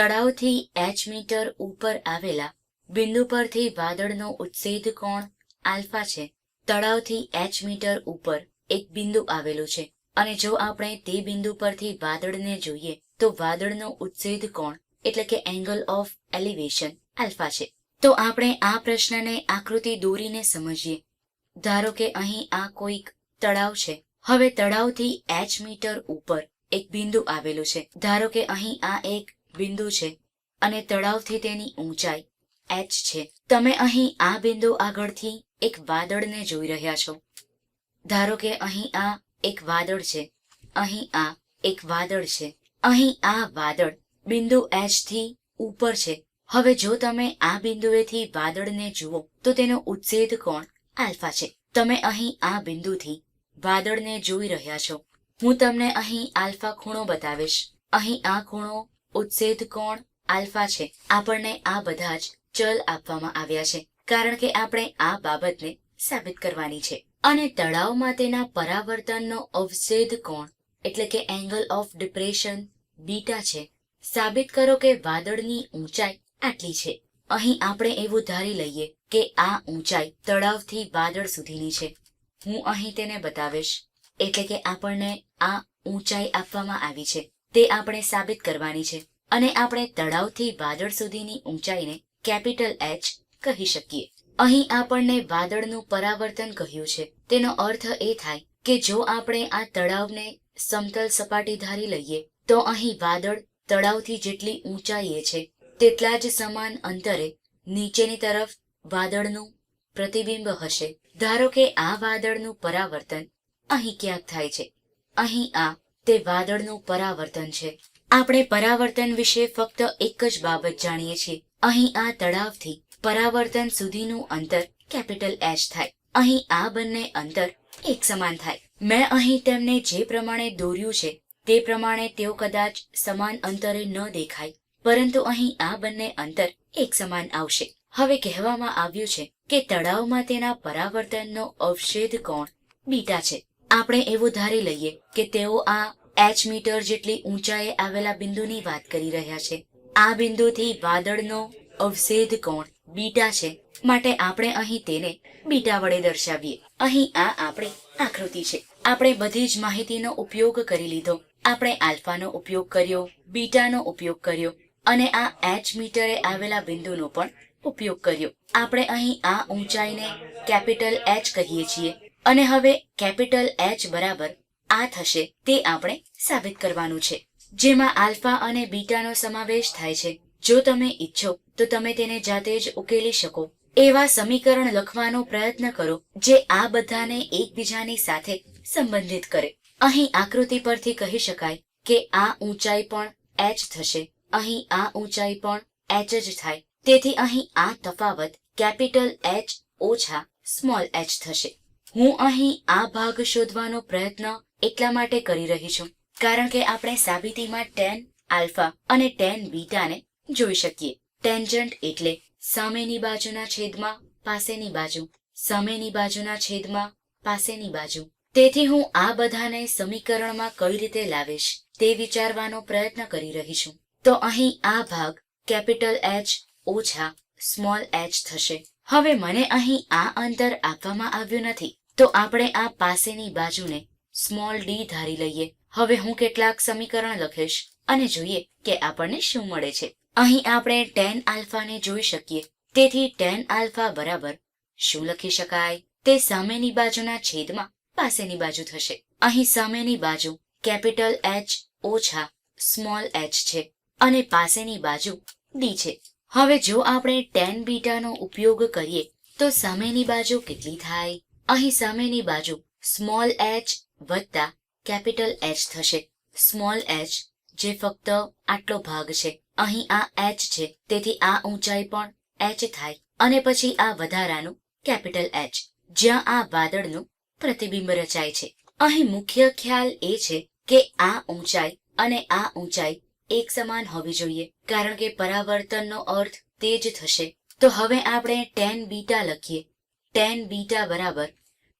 તળાવથી H metre ઉપર આવેલા બિંદુ પરથી વાદળનો ઉત્સેદ કોણ? આલ્ફા છે. તળાવથી એચ મીટર ઉપર એક બિંદુ આવેલું છે. અને જો આપણે તે બિંદુ પરથી વાદળને જોઈએ, તો વાદળનો ઉત્સેદ કોણ? એટલે કે એંગલ ઓફ એલિવેશન આલ્ફા છે. તો આપણે આ પ્રશ્નને આકૃતિ દોરીને સમજીએ. ધારો કે અહીં આ કોઈક તળાવ છે. હવે તળાવથી એચ મીટર ઉપર એક બિંદુ આવેલું છે. ધારો કે અહીં આ એક બિંદુ છે અને તળાવથી તેની ઊંચાઈ એચ છે. તમે અહીં આ બિંદુ આગળથી એક વાદળને જોઈ રહ્યા છો. ધારો કે અહીં આ એક વાદળ છે. અહીં આ એક વાદળ છે. અહીં આ વાદળ બિંદુ એચથી ઉપર છે. હવે જો તમે આ બિંદુએથી વાદળને જુઓ, તો તેનો ઉચ્છેદ કોણ? આલ્ફા છે. તમે અહીં આ બિંદુથી વાદળને જોઈ રહ્યા છો. હું તમને અહીં આલ્ફા ખૂણો બતાવીશ. અહીં આ ખૂણો ઉત્સેદ કોણ આલ્ફા છે. આપણને આ બધા જ ચલ આપવામાં આવ્યા છે, કારણ કે આપણે આ બાબતને સાબિત કરવાની છે. અને તળાવમાં તેના પરાવર્તનનો અવછેદ કોણ એટલે કે એંગલ ઓફ ડિપ્રેશન બીટા છે. સાબિત કરો કે વાદળની ઊંચાઈ આટલી છે. અહીં આપણે એવું ધારી લઈએ કે આ ઊંચાઈ તળાવથી વાદળ સુધીની છે. હું અહીં તેને બતાવીશ, એટલે કે આપણને આ ઊંચાઈ આપવામાં આવી છે. તે આપણે સાબિત કરવાની છે અને આપણે તળાવથી વાદળ સુધીની ઊંચાઈને કેપિટલ એચ કહી શકીએ. અહીં આપણને વાદળનું પરાવર્તન કહ્યું છે. તેનો અર્થ એ થાય કે જો આપણે આ તળાવને સમતલ સપાટી ધારી લઈએ, તો અહીં વાદળ તળાવથી જેટલી ઊંચાઈએ છે, તેટલા જ સમાન અંતરે નીચેની તરફ વાદળનું પ્રતિબિંબ હશે. ધારો કે આ વાદળનું પરાવર્તન અહીં ક્યાંક થાય છે. અહીં આ તે વાદળનું પરાવર્તન છે. આપણે પરાવર્તન વિશે ફક્ત એક જ બાબત જાણીએ છીએ. અહીં આ તળાવથી પરાવર્તન સુધીનું અંતર કેપિટલ એચ થાય. અહીં આ બંને અંતર એક સમાન થાય. મેં અહીં તેમને જે પ્રમાણે દોર્યું છે, તે પ્રમાણે તેઓ કદાચ સમાન અંતરે ન દેખાય, પરંતુ અહીં આ બંને અંતર એક સમાન આવશે. હવે કહેવામાં આવ્યું છે કે તળાવમાં તેના પરાવર્તનનો અવશેદ કોણ? બીટા છે. આપણે એવું ધારી લઈએ કે તેઓ આ એચ મીટર જેટલી ઊંચાઈએ આવેલા બિંદુની વાત કરી રહ્યા છે. આ બિંદુથી વાદળનો અવષેધ કોણ? બીટા છે. માટે આપણે અહીં તેને બીટા વડે દર્શાવીએ. અહીં આ આપણી આકૃતિ છે. આપણે બધી જ માહિતીનો ઉપયોગ કરી લીધો. આપણે આલ્ફાનો ઉપયોગ કર્યો, બીટાનો ઉપયોગ કર્યો અને આ એચ મીટરે આવેલા બિંદુનો પણ ઉપયોગ કર્યો. આપણે અહીં આ ઊંચાઈને કેપિટલ એચ કહીએ છીએ. અને હવે કેપિટલ એચ બરાબર આ થશે તે આપણે સાબિત કરવાનું છે. જેમાં આલ્ફા અને બીટાનો સમાવેશ થાય છે. જો તમે ઈચ્છો, તો તમે તેને જાતે જ ઉકેલી શકો. એવા સમીકરણ લખવાનો પ્રયત્ન કરો, જે આ બધાને એકબીજાની સાથે સંબંધિત કરે. અહીં આકૃતિ પરથી કહી શકાય કે આ ઊંચાઈ પણ એચ થશે. અહીં આ ઊંચાઈ પણ એચ જ થાય. તેથી અહીં આ તફાવત કેપિટલ એચ ઓછા સ્મોલ એચ થશે. હું અહીં આ ભાગ શોધવાનો પ્રયત્ન એટલા માટે કરી રહી છું, કારણ કે આપણે સાબિતીમાં ટેન આલ્ફા અને ટેન બીટાને જોઈ શકીએ. ટેન્જન્ટ એટલે સામેની બાજુના છેદમાં પાસેની બાજુ, સામેની બાજુના છેદમાં પાસેની બાજુ. તેથી હું આ બધાને સમીકરણમાં કઈ રીતે લાવીશ તે વિચારવાનો પ્રયત્ન કરી રહી છું. તો અહીં આ ભાગ કેપિટલ એચ ઓછા સ્મોલ એચ થશે. હવે મને અહીં આ અંતર આપવામાં આવ્યું નથી. તો આપણે આ પાસેની બાજુને સ્મોલ ડી ધારી લઈએ. હવે હું કેટલાક સમીકરણ લખીશ અને જોઈએ કે આપણને શું મળે છે. અહીં આપણે ટેન આલ્ફાને જોઈ શકીએ. તેથી ટેન આલ્ફા બરાબર શું લખી શકાય? તે સામેની બાજુના છેદમાં પાસેની બાજુ થશે. અહીં સામેની બાજુ કેપિટલ એચ ઓછા સ્મોલ એચ છે અને પાસેની બાજુ ડી છે. હવે જો આપણે ટેન બીટાનો ઉપયોગ કરીએ તો સામેની બાજુ કેટલી થાય? અહીં સામેની બાજુ સ્મોલ એચ વત્તા કેપિટલ એચ થશે. સ્મોલ એચ જે ફક્ત આટલો ભાગ છે. અહીં આ એચ છે. તેથી આ ઊંચાઈ પણ એચ થાય. અને પછી આ વધારાનું કેપિટલ એચ જ્યાં આ વાદળનું પ્રતિબિંબ રચાય છે. અહીં મુખ્ય ખ્યાલ એ છે કે આ ઊંચાઈ અને આ ઊંચાઈ એક સમાન હોવી જોઈએ. કારણ કે પરાવર્તનનો અર્થ તે જ થશે. તો હવે આપણે ટેન બીટા લખીએ. ટેન બીટા બરાબર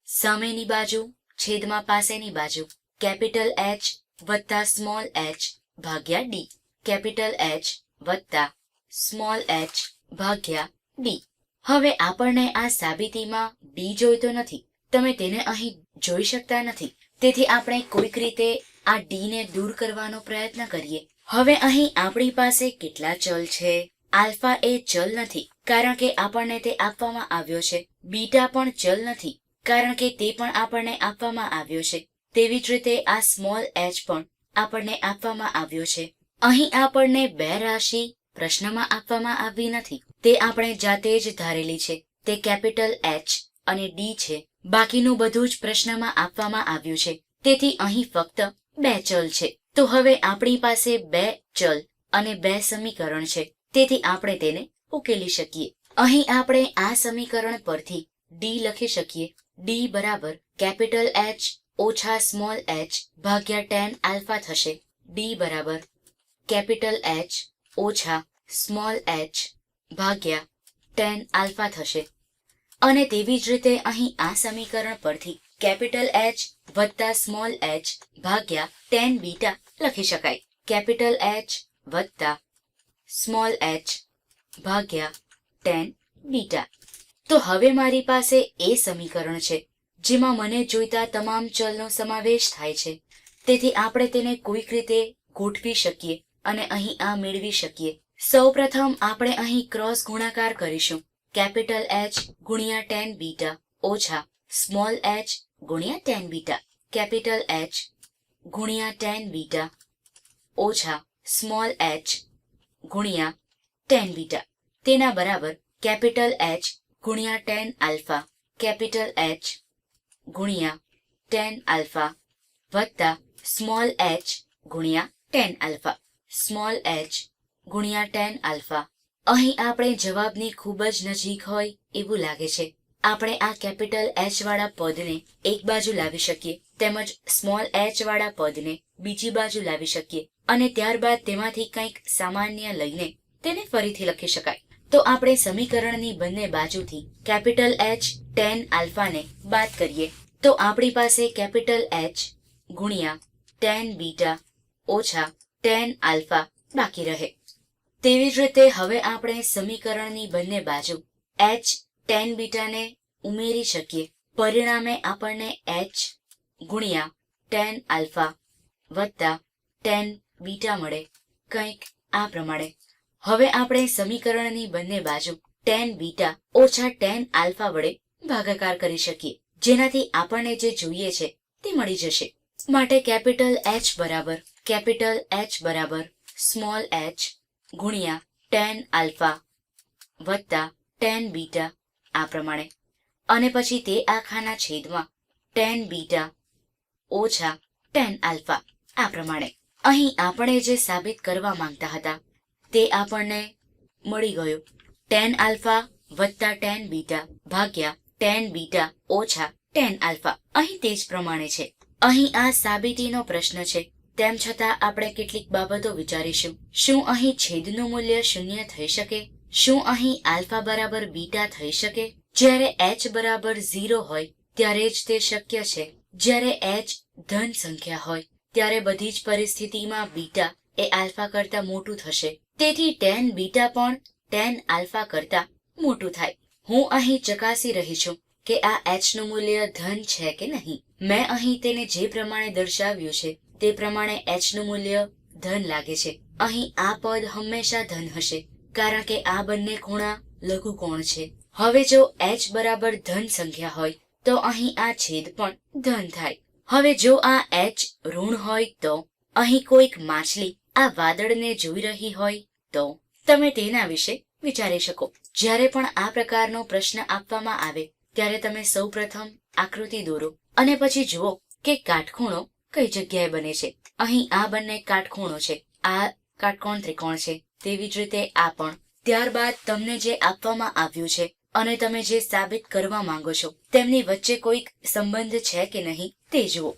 સામેની બાજુ છેદમાં પાસેની બાજુ. કેપિટલ એચ વત્તા સ્મોલ એચ ભાગ્યા ડી કેપિટલ એચ વત્તા સ્મોલ એચ ભાગ્યા ડી હવે આપણને આ સાબિતીમાં ડી જોઈતો નથી. તમે તેને અહીં જોઈ શકતા નથી. તેથી આપણે કોઈક રીતે આ ડી ને દૂર કરવાનો પ્રયત્ન કરીએ. હવે અહીં આપણી પાસે કેટલા ચલ છે? આલ્ફા એ ચલ નથી, કારણ કે આપણને તે આપવામાં આવ્યો છે. બીટા પણ ચલ નથી. કારણ કે તે પણ આપણને આપવામાં આવ્યો છે. તેવી જ રીતે આ સ્મોલ એચ પણ આપણને આપવામાં આવ્યો છે. અહીં આપણને બે રાશિ પ્રશ્નમાં આપવામાં આવી નથી. તે આપણે જાતે જ ધારેલી છે. તે કેપિટલ એચ અને ડી છે. બાકીનું બધું જ પ્રશ્નમાં આપવામાં આવ્યું છે. તેથી અહીં ફક્ત બે ચલ છે. તો હવે આપણી પાસે બે ચલ અને બે સમીકરણ છે. તેથી આપણે તેને ઉકેલી શકીએ. અહીં આપણે આ સમીકરણ પરથી ડી લખી શકીએ. ડી બરાબર કેપિટલ એચ ઓછા સ્મોલ એચ ભાગ્યા ટેન આલ્ફા થશે. ડી બરાબર કેપિટલ એચ ઓછા સ્મોલ એચ ભાગ્યા ટેન આલ્ફા થશે. અને તેવી જ રીતે અહીં આ સમીકરણ પરથી કેપિટલ એચ વત્તા સ્મોલ એચ ભાગ્યા ટેન બીટા લખી શકાય. કેપિટલ એચ વત્તા સ્મોલ એચ ભાગ્યા ટેન બીટા. તો હવે મારી પાસે એ સમીકરણ છે, જેમાં મને જોઈતા તમામ ચલનો સમાવેશ થાય છે. તેથી આપણે તેને કોઈક રીતે ગોઠવી શકીએ અને અહીં આ મેળવી શકીએ. સૌપ્રથમ આપણે અહીં ક્રોસ ગુણાકાર કરીશું. કેપિટલ એચ ગુણ્યા ટેન બીટા ઓછા સ્મોલ એચ ગુણ્યા ટેન બીટા. કેપિટલ એચ ગુણ્યા ટેન બીટા ઓછા સ્મોલ એચ ગુણ્યા ટેન બીટા. તેના બરાબર કેપિટલ એચ ગુણ્યા ટેન આલ્ફા, કેપિટલ એચ ગુણ્યા ટેન આલ્ફા, વત્તા સ્મોલ એચ ગુણ્યા ટેન આલ્ફા. સ્મોલ એચ ગુણ્યા ટેન આલ્ફા. અહીં આપણે જવાબની ખૂબ જ નજીક હોય એવું લાગે છે. આપણે આ કેપિટલ એચ વાળા પદને એક બાજુ લાવી શકીએ, તેમજ સ્મોલ એચ વાળા પદને બીજી બાજુ લાવી શકીએ અને ત્યારબાદ તેમાંથી કંઈક સામાન્ય લઈને તેને ફરીથી લખી શકાય. તો આપણે સમીકરણની બંને બાજુથી કેપિટલ એચ ટેન આલ્ફાને બાદ કરીએ. તો આપણી પાસે કેપિટલ એચ ગુણ્યા ટેન બીટા ઓછા ટેન આલ્ફા બાકી રહે. તેવી જ રીતે હવે આપણે સમીકરણની બંને બાજુ એચ ટેન બીટાને ઉમેરી શકીએ. પરિણામે આપણને એચ ગુણ્યા ટેન આલ્ફા વત્તા ટેન બીટા મળે. કંઈક આ પ્રમાણે. હવે આપણે સમીકરણની બંને બાજુ ટેન બીટા ઓછા ટેન આલ્ફા વડે ભાગાકાર કરી શકીએ. જેનાથી આપણને જે જોઈએ છે તે મળી જશે. માટે કેપિટલ એચ બરાબર, કેપિટલ એચ બરાબર, સ્મોલ એચ ગુણ્યા ટેન આલ્ફા વત્તા ટેન બીટા આ પ્રમાણે. અને પછી તે આખાના છેદમાં ટેન બીટા ઓછા ટેન આલ્ફા આ પ્રમાણે. અહીં આપણે જે સાબિત કરવા માંગતા હતા તે આપણને મળી ગયું. ટેન આલ્ફા વત્તા ટેન બીટા ભાગ્યા ટેન બીટા ઓછા ટેન આલ્ફા. અહીં તે જ પ્રમાણે છે. અહીં આ સાબિતીનો પ્રશ્ન છે. તેમ છતાં આપણે કેટલીક બાબતો વિચારીશું. શું અહીં છેદનું મૂલ્ય શૂન્ય થઈ શકે? શું અહીં આલ્ફા બરાબર બીટા થઈ શકે? જ્યારે એચ બરાબર ઝીરો હોય, ત્યારે જ તે શક્ય છે. જ્યારે એચ ધન સંખ્યા હોય, ત્યારે બધી જ પરિસ્થિતિમાં બીટા એ આલ્ફા કરતા મોટું થશે. તેથી ટેન બીટા પણ ટેન આલ્ફા કરતા મોટું થાય. હું અહીં ચકાસી રહી છું કે આ એચનું મૂલ્ય ધન છે કે નહીં. મેં અહીં તેને જે પ્રમાણે દર્શાવ્યું છે, તે પ્રમાણે એચનું મૂલ્ય ધન લાગે છે. અહીં આ પદ હંમેશા ધન હશે, કારણ કે આ બંને ખૂણા લઘુકોણ છે. હવે જો એચ બરાબર ધન સંખ્યા હોય, તો અહીં આ છેદ પણ ધન થાય. હવે જો આ એચ ઋણ હોય તો, અહીં કોઈક માછલી આ વાદળને જોઈ રહી હોય તો તમે તેના વિશે વિચારી શકો. જ્યારે પણ આ પ્રકારનો પ્રશ્ન આપવામાં આવે, ત્યારે તમે સૌપ્રથમ આકૃતિ દોરો અને પછી જુઓ કે કાટખૂણો કઈ જગ્યાએ બને છે. અહીં આ બંને કાટખૂણો છે. આ કાટકોણ ત્રિકોણ છે. તેવી જ રીતે આ પણ. ત્યારબાદ તમને જે આપવામાં આવ્યું છે અને તમે જે સાબિત કરવા માંગો છો, તેમની વચ્ચે કોઈક સંબંધ છે કે નહીં તે જુઓ.